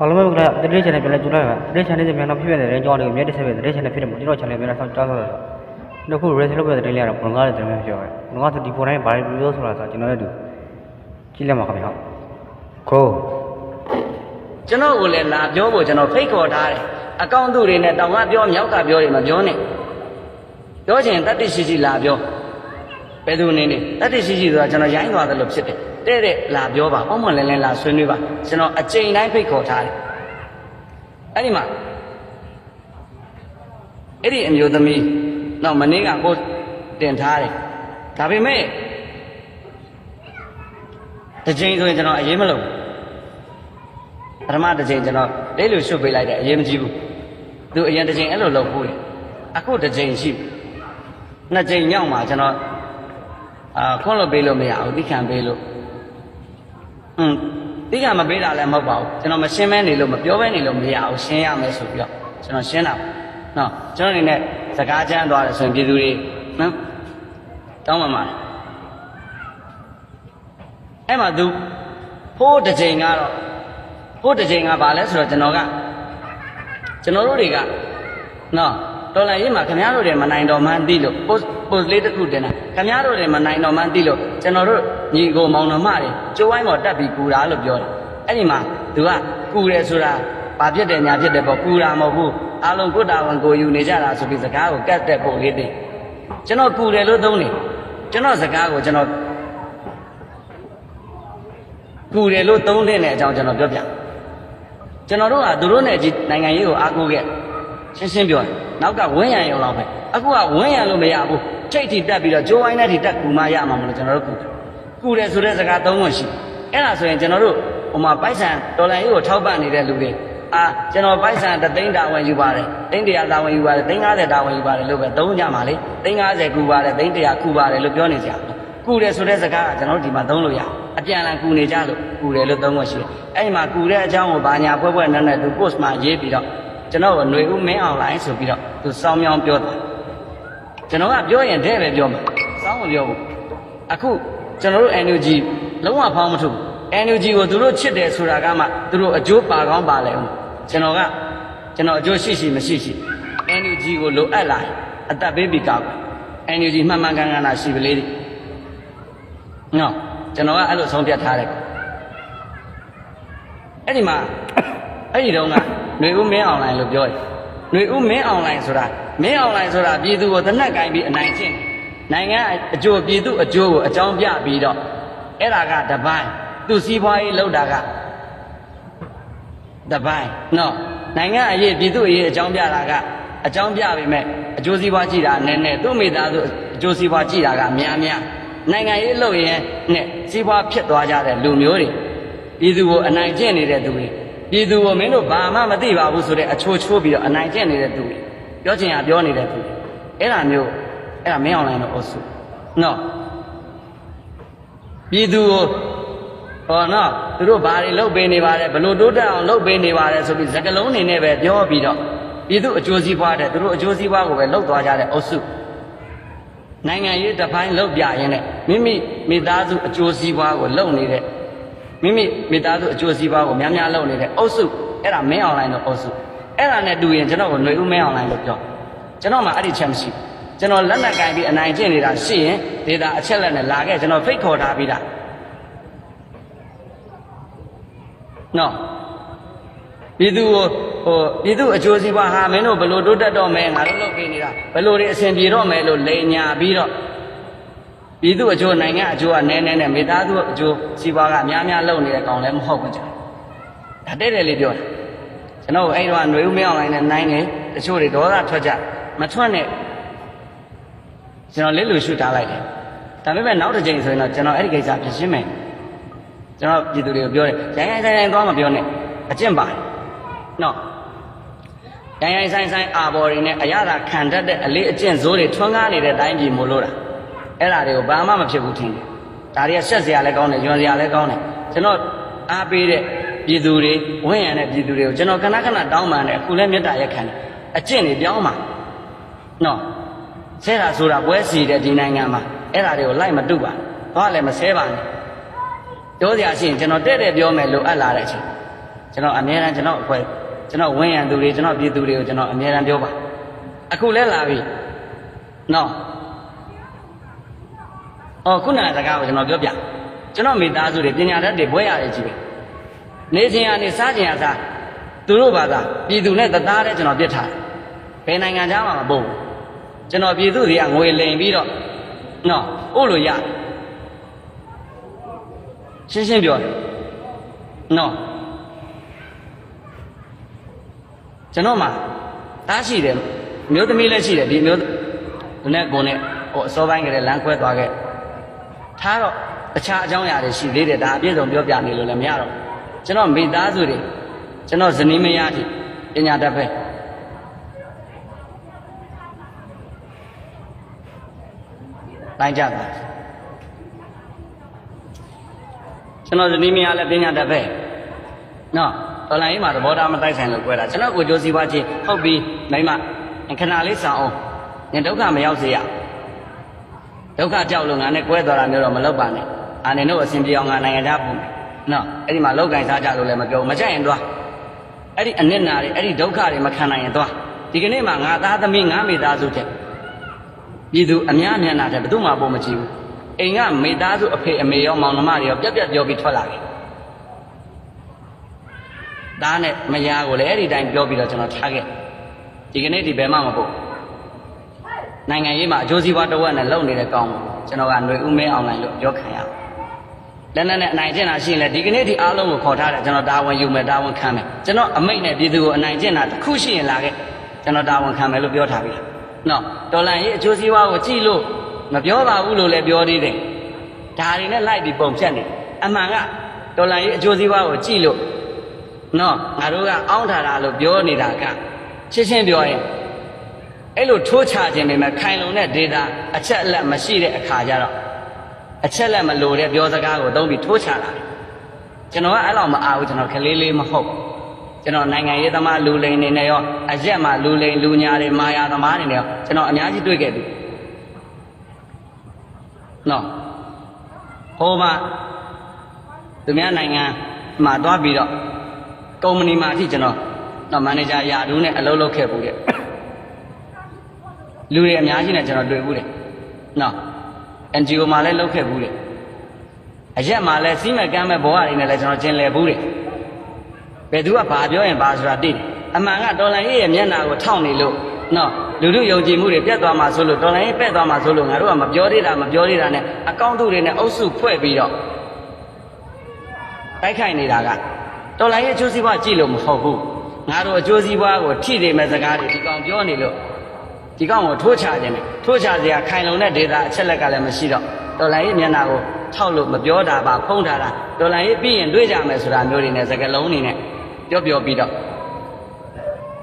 အားလုံးပဲကတတိယ channel ပြန်လဲကြိုလိုက်ပါတတိယ channel ပြန်တော့ဖြစ်နေတဲ့ကြောင်းတွေကိုမြတ်တစ်ဆက်ပဲတတိယ channel ဖြစ်တယ်မို့ကျွန်တော် channel ပြန်လဲဆောက်ကြောက်ဆောက်တယ်ဒီခု race လုပ်ပြတဲ့တင်လေးကတော့ဘုံကားတဲ့တင်မျိုးပြောတယ်ဘုံကားဆိုဒီပေါ်တိုင်းဘာလို့ပြောဆိုတာဆိုကျွန်တော်လည်းတူကြည့်လက်မှာခင်ဗျဟုတ်ကိုကျွန်တော်ကိုလည်းလာပြောဖို့ကျွန်တော်ဖိတ်ခေါ်ထားတယ်အကောင့်သူတွေနဲ့တောင်ကပြောမြောက်ကပြောတွေမပြောနဲ့ပြောချင်တတ္တိရှိရှိလာပြောဘယ်သူအနေနဲ့တတ္တိရှိရှိဆိုတာကျွန်တော်ရိုင်းသွားတယ်လို့ဖြစ်တယ် တဲ့တဲ့လာပြောပါပုံမှန်လည်းလည်းလာဆွေးနွေးပါကျွန်တော်အချိန်တိုင်းဖိတ်ခေါ်ထားတယ်အဲ့ဒီမှာအဲ့ဒီအမျိုးသမီးတော့မနေ့ကကိုတင်ထားတယ်ဒါပေမဲ့တစ်ချိန်ဆိုရင်ကျွန်တော်အရေးမလို့ပထမတစ်ချိန်ကျွန်တော်လေးလိုရှုပ်ပေးလိုက်တယ်အရေးမကြီးဘူးသူအရင်တစ်ချိန်အဲ့လိုလုပ်ဖို့လေအခုတစ်ချိန်ရှိပြီနှစ်ချိန်ညောက်မှာကျွန်တော်အာခွန်းလို့ပေးလို့မရဘူးတိခံပေးလို့ อืมတိခံမပေးတာလည်းမဟုတ်ပါဘူးကျွန်တော်မရှင်းမဲနေလို့မပြောဘဲနေလို့မရဘူးရှင်းရမယ်ဆိုပြီးတော့ကျွန်တော်ရှင်းတာပါနော်ကျွန်တော်အနေနဲ့စကားချမ်းသွားတယ်ဆိုရင်ပြည်သူတွေနော်တောင်းပါမှာအဲ့မှာသူဖိုးတစ်ချိန်ကတော့ဟိုတစ်ချိန်ကဘာလဲဆိုတော့ကျွန်တော်ကကျွန်တော်တို့တွေကနော်တော်လိုင်းရေးမှာခင်ဗျားတို့တွေမနိုင်တော်မှန်းသိလို့ post post လေးတစ်ခုတင်တာခင်ဗျားတို့တွေမနိုင်တော်မှန်းသိလို့ကျွန်တော်တို့ ညီကိုမောင်နှမတွေကျိုးဝိုင်းပေါ်တက်ပြီးကူတာလို့ပြောတယ်အဲ့ဒီမှာသူကကူတယ်ဆိုတာဘာဖြစ်တယ်ညာဖြစ်တယ်ပေါ့ကူတာမဟုတ်ဘူးအားလုံးကုတာဝန်ကိုယူနေကြတာဆိုပြီးစကားကိုကတ်တဲ့ပုံလေးတင်ကျွန်တော်ကူတယ်လို့သုံးနေကျွန်တော်စကားကိုကျွန်တော်ကူတယ်လို့သုံးတဲ့အကြောင်းကျွန်တော်ပြောပြကျွန်တော်တို့ကသူတို့နဲ့ကြီးနိုင်ငံရေးကိုအားကိုးခဲ့ရှင်းရှင်းပြောတယ်နောက်ကဝင်းရံရုံလောက်ပဲအခုကဝင်းရံလို့မရဘူးထိတ်ထိတက်ပြီးတော့ဂျိုးဝိုင်းနဲ့ထိတက်ကူမရမှာမလို့ကျွန်တော်တို့ကူတယ် ကူတယ်ဆိုတဲ့စကားသုံးခွင့်ရှိအဲ့ဒါဆိုရင်ကျွန်တော်တို့ဟိုမှာပိုက်ဆံဒေါ်လာရေးကိုထောက်ပံ့နေတဲ့လူတွေအာကျွန်တော်ပိုက်ဆံတသိန်းတာဝန်ယူပါတယ်သိန်း100တာဝန်ယူပါတယ်သိန်း50တာဝန်ယူပါတယ်လို့ပဲသုံးကြမှာလေသိန်း50ကူပါတယ်သိန်း100ကူပါတယ်လို့ပြောနေကြတယ်ကူတယ်ဆိုတဲ့စကားကကျွန်တော်တို့ဒီမှာသုံးလို့ရအပြန်အလှန်ကူနေကြလို့ကူတယ်လို့သုံးခွင့်ရှိတယ်အဲ့ဒီမှာကူတဲ့အကြောင်းကိုဘာညာဖွဲဖွဲနဲ့နဲ့သူ post မှာရေးပြီးတော့ကျွန်တော်ကຫນွေဦးမင်းအောင်လိုင်းဆိုပြီးတော့သူစောင်းမြောင်းပြောတာကျွန်တော်ကပြောရင်တဲ့ပဲပြောမှာစောင်းမပြောဘူးအခု ကျွန်တော်တို့ NUG လုံးဝဖောင်းမထုတ်ဘူး NUG ကိုသူတို့ချစ်တယ်ဆိုတာကမှသူတို့အကျိုးပါကောင်းပါလဲဦးကျွန်တော်ကကျွန်တော်အကျိုးရှိရှိမရှိရှိ NUG ကိုလိုအပ်လာရင်အသက်ပေးပြီးကောက်တယ် NUG မှန်မှန်ကန်ကန်လာရှိပလေးတွေနော်ကျွန်တော်ကအဲ့လိုဆုံးဖြတ်ထားတယ်အဲ့ဒီမှာအဲ့ဒီတုန်းကຫນွေဦးမင်းအွန်လိုင်းလို့ပြောတယ်ຫນွေဦးမင်းအွန်လိုင်းဆိုတာမင်းအွန်လိုင်းဆိုတာပြည်သူကိုတနက်ကင်ပြီးအနိုင်ကျင့် နိုင်ငံအကျိုးပြည်သူအကျိုးကိုအကြောင်းပြပြီးတော့အဲ့ဒါကတပိုင်းသူစီးပွားရေးလောက်တာကတပိုင်းနော်နိုင်ငံအရေးပြည်သူအရေးအကြောင်းပြတာကအကြောင်းပြပေမဲ့အကျိုးစီးပွားကြည့်တာနည်းနည်းသူ့မိသားစုအကျိုးစီးပွားကြည့်တာကများများနိုင်ငံရေးလုပ်ရင်နဲ့စီးပွားဖြစ်သွားကြတဲ့လူမျိုးတွေပြည်သူကိုအနိုင်ကျင့်နေတဲ့သူတွေပြည်သူကိုမင်းတို့ဘာမှမသိပါဘူးဆိုတဲ့အချိုးချိုးပြီးတော့အနိုင်ကျင့်နေတဲ့သူတွေပြောချင်ရပြောနေတဲ့သူတွေအဲ့ဒါမျိုး အဲ့ဒါမင်းအောင်လိုင်းတော့အုပ်စုနော်ပြည်သူကိုဟောနော်သူတို့ဘာတွေလုပ်ပေးနေပါတယ်ဘလို့တိုးတက်အောင်လုပ်ပေးနေပါတယ်ဆိုပြီးစကလုံးနေနဲ့ပဲပြောပြီးတော့ပြည်သူအကျိုးစီးပွားတဲ့သူတို့အကျိုးစီးပွားကိုပဲလုပ်သွားကြတဲ့အုပ်စုနိုင်ငံရေးတစ်ပိုင်းလုပ်ပြရင်းနဲ့မိမိမိသားစုအကျိုးစီးပွားကိုလုပ်နေတဲ့မိမိမိသားစုအကျိုးစီးပွားကိုများများလုပ်နေတဲ့အုပ်စုအဲ့ဒါမင်းအွန်လိုင်းတော့အုပ်စုအဲ့ဒါနဲ့တူရင်ကျွန်တော်ကိုຫນွေဦးမင်းအွန်လိုင်းလို့ပြောကျွန်တော်မှအဲ့ဒီချက်မရှိဘူး ကျွန်တော်လက်နက်ကင်ပြီးအနိုင်ကျင့်နေတာရှိရင်ဒေတာအချက်လက်နဲ့လာခဲ့ကျွန်တော်ဖိတ်ခေါ်ထားပြီးသားနော်ပြည်သူကိုဟိုပြည်သူအကျိုးစီးပွားဟာမင်းတို့ဘလို့တိုးတက်တော့မယ်ငါတို့လုပ်ပေးနေတာဘလို့တွေအဆင်ပြေတော့မယ်လို့လိန်ညာပြီးတော့ပြည်သူအကျိုးနိုင်ငံအကျိုးကနည်းနည်းနဲ့မိသားစုအကျိုးစီးပွားကအများများလုပ်နေတဲ့ကောင်လည်းမဟုတ်ဘူးကြာဒါတဲ့တယ်လေးပြောတာကျွန်တော်အဲ့တော့ຫນွေဦးမင်းအောင်လိုင်းနဲ့နိုင်တယ်တချို့တွေဒေါသထွက်ကြမထွက်နဲ့ ကျွန်တော်လေးလူရှုထားလိုက်တယ်ဒါပေမဲ့နောက်တစ်ချိန်ဆိုရင်တော့ကျွန်တော်အဲ့ဒီကိစ္စပြင်ရှင်းမယ်ကျွန်တော်ပြည်သူတွေကိုပြောတယ်ရိုင်းရိုင်းဆိုင်ဆိုင်သွားမပြောနဲ့အကျင့်ပါတယ်နော်ရိုင်းရိုင်းဆိုင်ဆိုင်အာဘော်တွေနဲ့အရသာခံတတ်တဲ့အလေးအကျင့်ဇိုးတွေထွန်းကားနေတဲ့အတိုင်းပြည်မို့လို့တာအဲ့ဒါတွေကိုဘာမှမဖြစ်ဘူးထင်တယ်ဒါတွေကဆက်စရာလည်းကောင်းတယ်ယွန်စရာလည်းကောင်းတယ်ကျွန်တော်အားပေးတဲ့ပြည်သူတွေဝင့်ရံတဲ့ပြည်သူတွေကိုကျွန်တော်ခဏခဏတောင်းပန်တယ်အခုလည်းမေတ္တာရက်ခံတယ်အကျင့်တွေပြောင်းပါနော် ဆဲတာဆိုတာပွဲစီတဲ့ဒီနိုင်ငံမှာအဲ့ဒါတွေကိုလိုက်မတုပါသွားလည်းမဆဲပါနဲ့ပြောစရာရှိရင်ကျွန်တော်တဲ့တဲ့ပြောမယ်လို့အပ်လာတဲ့အချိန်ကျွန်တော်အများအားကျွန်တော်အဖွဲ့ကျွန်တော်ဝင်းရံသူတွေကျွန်တော်ပြည်သူတွေကိုကျွန်တော်အများအားပြောပါအခုလဲလာပြီနော်အော်ခုနကစကားကိုကျွန်တော်ပြောပြကျွန်တော်မိသားစုတွေပညာတတ်တွေဘွဲရတယ်ကြီးပဲနေခြင်းရနေစားခြင်းရစားသူတို့ဘာသာပြည်သူနဲ့တသားတဲ့ကျွန်တော်ပြစ်ထားတယ်ဘယ်နိုင်ငံသားမှမပို့ဘူး ကျွန်တော်ပြည်သူတွေကငွေလိမ်ပြီးတော့နော်ဥလို့ရတယ်ရှင်းရှင်းပြောတယ်နော်ကျွန်တော်မှတားရှိတယ်မျိုးသမီးလည်းရှိတယ်ဒီမျိုးသူနဲ့ကိုယ်နဲ့ဟိုအစောပိုင်းကလေးလမ်းခွဲသွားခဲ့ထားတော့တခြားအကြောင်းအရာတွေရှိသေးတယ်ဒါအပြည့်စုံပြောပြနေလို့လည်းမရတော့ကျွန်တော်မိသားစုတွေကျွန်တော်ဇနီးမယားတိပညာတတ်ပဲ တိုင်းကြတာကျွန်တော်ဇနီးမယားလည်းပညာတတ်ပဲနော်တော်လိုင်းကြီးမှာသဘောထားမတိုက်ဆိုင်လို့ကြွဲတာကျွန်တော်ကိုကြိုးစီးပွားချင်းဟုတ်ပြီမိမခဏလေးဆောင်အောင်ညဒုက္ခမရောက်စေရဒုက္ခကြောက်လို့ငါနဲ့ကြွဲတော်တာမျိုးတော့မလုပ်ပါနဲ့အာနေတို့အစဉ်ပြေအောင်ငါနိုင်ငံခြားပုံနော်အဲ့ဒီမှာလောက်ကင်စားကြလို့လည်းမပြောဘူးမကြိုက်ရင်သွားအဲ့ဒီအနစ်နာတွေအဲ့ဒီဒုက္ခတွေမခံနိုင်ရင်သွားဒီကနေ့မှာငါသားသမီးငါမိသားစုတဲ့ ပြည်သူအများအမျက်နှာတဲ့ဘယ်သူမှပုံမကြည့်ဘူးအိမ်ကမိသားစုအဖေအမေရောမောင်နှမတွေရောပြက်ပြက်ပြောပြီးထွက်လာတယ်သားနဲ့မယားကိုလည်းအဲ့ဒီတိုင်းပြောပြီးတော့ကျွန်တော်ထားခဲ့ဒီကနေ့ဒီဘယ်မှမပို့နိုင်ငံရေးမှာအကျိုးစီးပွားတစ်ဝက်နဲ့လုံနေတဲ့ကောင်းကိုကျွန်တော်ကຫນွေဦးမင်းအောင်လိုင်းလို့ပြောခံရအောင်လက်နက်နဲ့အနိုင်ကျင့်တာရှိရင်လည်းဒီကနေ့ဒီအားလုံးကိုခေါ်ထားတယ်ကျွန်တော်တာဝန်ယူမယ်တာဝန်ခံမယ်ကျွန်တော်အမိတ်နဲ့ပြည်သူကိုအနိုင်ကျင့်တာတစ်ခုရှိရင်လာခဲ့ကျွန်တော်တာဝန်ခံမယ်လို့ပြောထားပြီ နော်တော်လန်ရေးအကျိုးစီးပွားကိုကြည့်လို့မပြောပါဘူးလို့လည်းပြောသေးတယ်ဒါတွေနဲ့လိုက်ပြီးပုံဖြတ်နေအမှန်ကတော်လန်ရေးအကျိုးစီးပွားကိုကြည့်လို့နော်ငါတို့ကအောင်းထားတာလို့ပြောနေတာကရှင်းရှင်းပြောရင်အဲ့လိုထိုးချခြင်းပေမဲ့ခိုင်လုံတဲ့ data အချက်အလက်မရှိတဲ့အခါကျတော့အချက်လက်မလိုတဲ့ပြောစကားကိုသုံးပြီးထိုးချတာကျွန်တော်ကအဲ့လောက်မအားဘူးကျွန်တော်ကလေးလေးမဟုတ် ကျွန်တော်နိုင်ငံရေးသမားလူလိန်နေနဲ့ရောအရက်မှာလူလိန်လူညာတွေမာယာသမားတွေနဲ့ရောကျွန်တော်အများကြီးတွေ့ခဲ့ပြီနော်ဟိုမှာသူများနိုင်ငံမှာသွားပြီးတော့ကုမ္ပဏီမှာအထိကျွန်တော်တော့မန်နေဂျာယာဒူးနဲ့အလုပ်လုပ်ခဲ့ဘူးတဲ့လူတွေအများကြီးနဲ့ကျွန်တော်တွေ့ဘူးတဲ့နော် NGO မှာလည်းလုပ်ခဲ့ဘူးတယ်အရက်မှာလည်းစီးမဲ့ကမ်းမဲ့ဘဝတွေနဲ့လည်းကျွန်တော်ကျင်လည်ဘူးတယ် ဘယ်သူကဘာပြောရင်ဘာဆိုတာသိတယ်အမှန်ကတော်လန်ရေးရဲ့မျက်နှာကိုထောက်နေလို့နော်လူလူယုံကြည်မှုတွေပြတ်သွားမှာဆိုလို့တော်လန်ရေးပဲ့သွားမှာဆိုလို့ငါတို့ကမပြောသေးတာမပြောသေးတာနဲ့အကောင့်တုတွေနဲ့အုပ်စုဖွဲ့ပြီးတော့တိုက်ခိုက်နေတာကတော်လန်ရေးအကျိုးစီးပွားကြည့်လို့မဟုတ်ဘူးငါတို့အကျိုးစီးပွားကိုထိတယ်မဲ့စကားတွေဒီကောင်ပြောနေလို့ဒီကောင်ကိုထိုးချခြင်းနဲ့ထိုးချစရာခိုင်လုံတဲ့ဒေတာအချက်လက်ကလည်းမရှိတော့တော်လိုင်းရဲ့မျက်နှာကိုထောက်လို့မပြောတာပါဖုံးထားတာတော်လိုင်းရဲ့ပြီးရင်တွေးကြမယ်ဆိုတာမျိုးတွေနဲ့စကလုံးတွေနဲ့ ပြောပြောပြီးတော့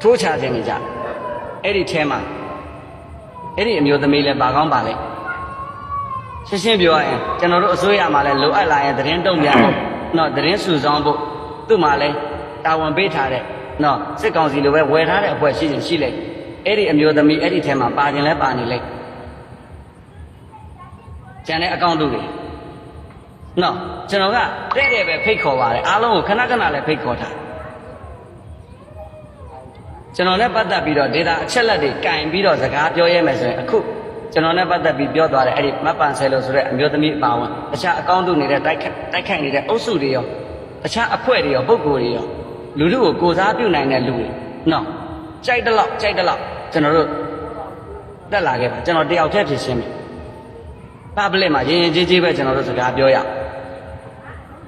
ထိုးချခြင်းနေကြအဲ့ဒီထဲမှာအဲ့ဒီအမျိုးသမီးလည်းပါကောင်းပါလေရှင်းရှင်းပြောရရင်ကျွန်တော်တို့အစိုးရမှာလည်းလိုအပ်လာရင်သတင်းတုံ့ပြန်ဖို့နော်သတင်းစုဆောင်းဖို့သူ့မှာလည်းတာဝန်ပေးထားတဲ့နော်စစ်ကောင်စီလိုပဲဝယ်ထားတဲ့အဖွဲ့ရှိရင်ရှိလေအဲ့ဒီအမျိုးသမီးအဲ့ဒီထဲမှာပါခြင်းလဲပါနေလိုက်ကျန်တဲ့အကောင့်တို့တွေနော်ကျွန်တော်ကတဲ့တဲ့ပဲဖိတ်ခေါ်ပါတယ်အားလုံးကိုခဏခဏလည်းဖိတ်ခေါ်ထား ကျွန်တော်နဲ့ပတ်သက်ပြီးတော့ data အချက်လက်တွေကင်ပြီးတော့စကားပြောရဲမယ်ဆိုရင်အခုကျွန်တော်နဲ့ပတ်သက်ပြီးပြောသွားတဲ့အဲ့ဒီမတ်ပန်ဆယ်လို့ဆိုတဲ့အမျိုးသမီးအပါဝင်တခြားအကောင့်တို့နေတဲ့တိုက်ခိုက်တိုက်ခိုက်နေတဲ့အုပ်စုတွေရောတခြားအဖွဲ့တွေရောပုဂ္ဂိုလ်တွေရောလူလူကိုကိုစားပြုနိုင်တဲ့လူတွေနော်ကြိုက်တဲ့လောက်ကြိုက်တဲ့လောက်ကျွန်တော်တို့တက်လာခဲ့ပါကျွန်တော်တယောက်တည်းဖြစ်ရှင်းပြီပပလက်မှာရင်ရင်ကြီးကြီးပဲကျွန်တော်တို့စကားပြောရအောင်